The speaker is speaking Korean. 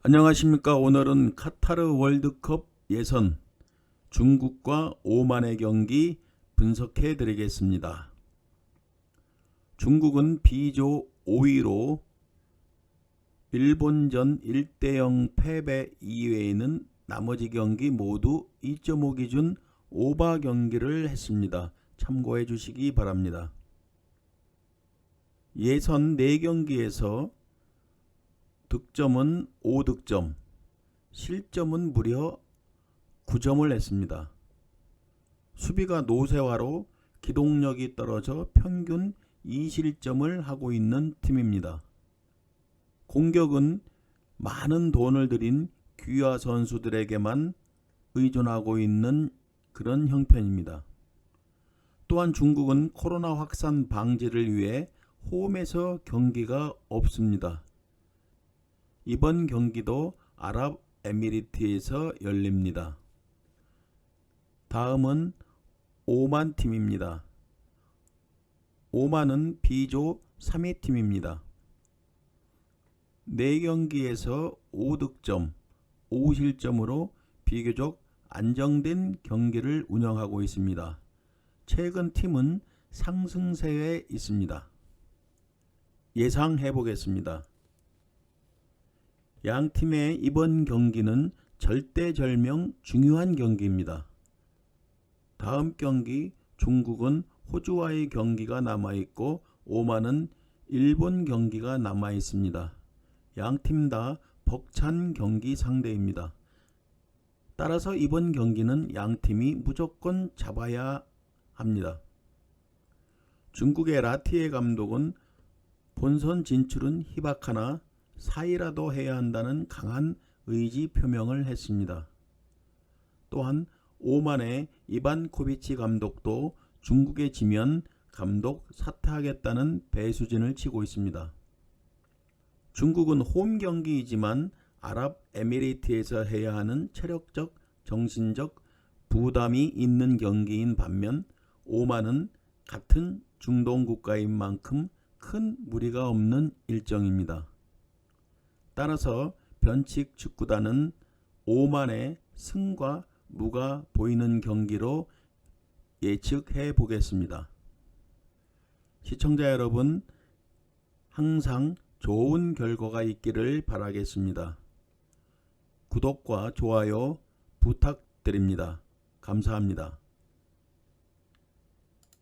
안녕하십니까. 오늘은 카타르 월드컵 예선 중국과 오만의 경기 분석해 드리겠습니다. 중국은 B조 5위로 일본전 1대0 패배 이외에는 나머지 경기 모두 2.5 기준 오바 경기를 했습니다. 참고해 주시기 바랍니다. 예선 4경기에서 득점은 5득점, 실점은 무려 9점을 냈습니다. 수비가 노쇠화로 기동력이 떨어져 평균 2실점을 하고 있는 팀입니다. 공격은 많은 돈을 들인 귀화 선수들에게만 의존하고 있는 그런 형편입니다. 또한 중국은 코로나 확산 방지를 위해 홈에서 경기가 없습니다. 이번 경기도 아랍에미리트에서 열립니다. 다음은 오만 팀입니다. 오만은 B조 3위 팀입니다. 4경기에서 5득점, 5실점으로 비교적 안정된 경기를 운영하고 있습니다. 최근 팀은 상승세에 있습니다. 예상해 보겠습니다. 양 팀의 이번 경기는 절대절명 중요한 경기입니다. 다음 경기 중국은 호주와의 경기가 남아 있고 오만은 일본 경기가 남아 있습니다. 양 팀 다 벅찬 경기 상대입니다. 따라서 이번 경기는 양 팀이 무조건 잡아야 합니다. 중국의 라티에 감독은 본선 진출은 희박하나 사이라도 해야 한다는 강한 의지 표명을 했습니다. 또한 오만의 이반 코비치 감독도 중국에 지면 감독 사퇴하겠다는 배수진을 치고 있습니다. 중국은 홈 경기이지만 아랍에미리트에서 해야 하는 체력적, 정신적 부담이 있는 경기인 반면 오만은 같은 중동 국가인 만큼 큰 무리가 없는 일정입니다. 따라서 변칙 축구단은 오만의 승과 무가 보이는 경기로 예측해 보겠습니다. 시청자 여러분, 항상 좋은 결과가 있기를 바라겠습니다. 구독과 좋아요 부탁드립니다. 감사합니다.